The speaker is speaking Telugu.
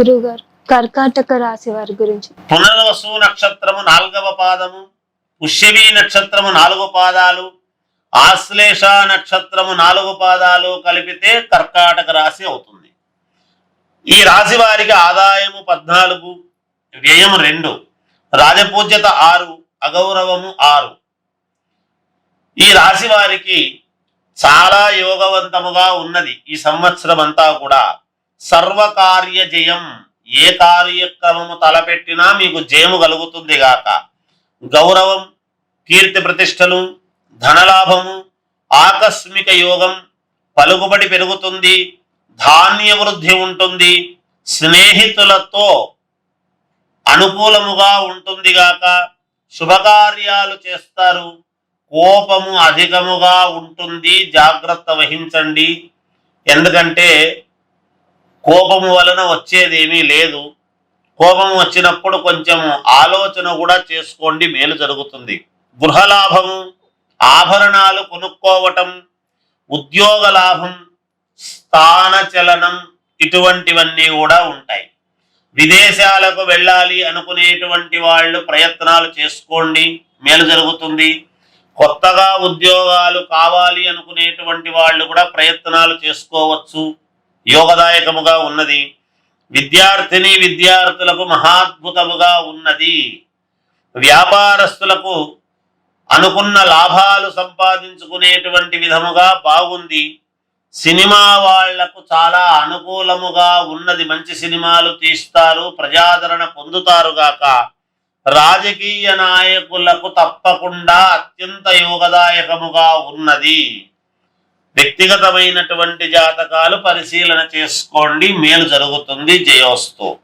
గురువు గారు కర్కాటక రాశి వారి గురించి. పునర్వసు నక్షత్రము నాలుగవ పాదము పుష్యమి నక్షత్రము నాలుగు పాదాలు ఆశ్లేష నక్షత్రము నాలుగు పాదాలు కలిపితే కర్కాటక రాశి అవుతుంది. ఈ రాశి వారికి ఆదాయము పద్నాలుగు వ్యయము రెండు రాజపూజ్యత ఆరు అగౌరవము ఆరు. ఈ రాశి వారికి చాలా యోగవంతముగా ఉన్నది ఈ సంవత్సరం అంతా కూడా. సర్వకార్య జయం ఏ కార్యక్రమము తలపెట్టినా మీకు జయము కలుగుతుంది గాక. గౌరవం కీర్తి ప్రతిష్టలు ధనలాభము ఆకస్మిక యోగం పలుకుబడి పెరుగుతుంది ధాన్య వృద్ధి ఉంటుంది స్నేహితులతో అనుకూలముగా ఉంటుంది గాక. శుభకార్యాలు చేస్తారు కోపము అధికముగా ఉంటుంది జాగ్రత్త వహించండి. ఎందుకంటే కోపము వలన వచ్చేది ఏమీ లేదు. కోపం వచ్చినప్పుడు కొంచెం ఆలోచన కూడా చేసుకోండి మేలు జరుగుతుంది. గృహలాభము ఆభరణాలు కొనుక్కోవటం ఉద్యోగ లాభం స్థానచలనం ఇటువంటివన్నీ కూడా ఉంటాయి. విదేశాలకు వెళ్ళాలి అనుకునేటువంటి వాళ్ళు ప్రయత్నాలు చేసుకోండి మేలు జరుగుతుంది. కొత్తగా ఉద్యోగాలు కావాలి అనుకునేటువంటి వాళ్ళు కూడా ప్రయత్నాలు చేసుకోవచ్చు. యోగదాయకముగా ఉన్నది. విద్యార్థిని విద్యార్థులకు మహాద్భుతముగా ఉన్నది. వ్యాపారస్తులకు అనుకున్న లాభాలు సంపాదించుకునేటువంటి విధముగా బాగుంది. సినిమా వాళ్ళకు చాలా అనుకూలముగా ఉన్నది. మంచి సినిమాలు తీస్తారు ప్రజాదరణ పొందుతారుగాక రాజకీయ నాయకులకు తప్పకుండా అత్యంత యోగదాయకముగా ఉన్నది. వ్యక్తిగతమైనటువంటి జాతకాలు పరిశీలన చేసుకోండి. మేలు జరుగుతుంది. జయోస్తు.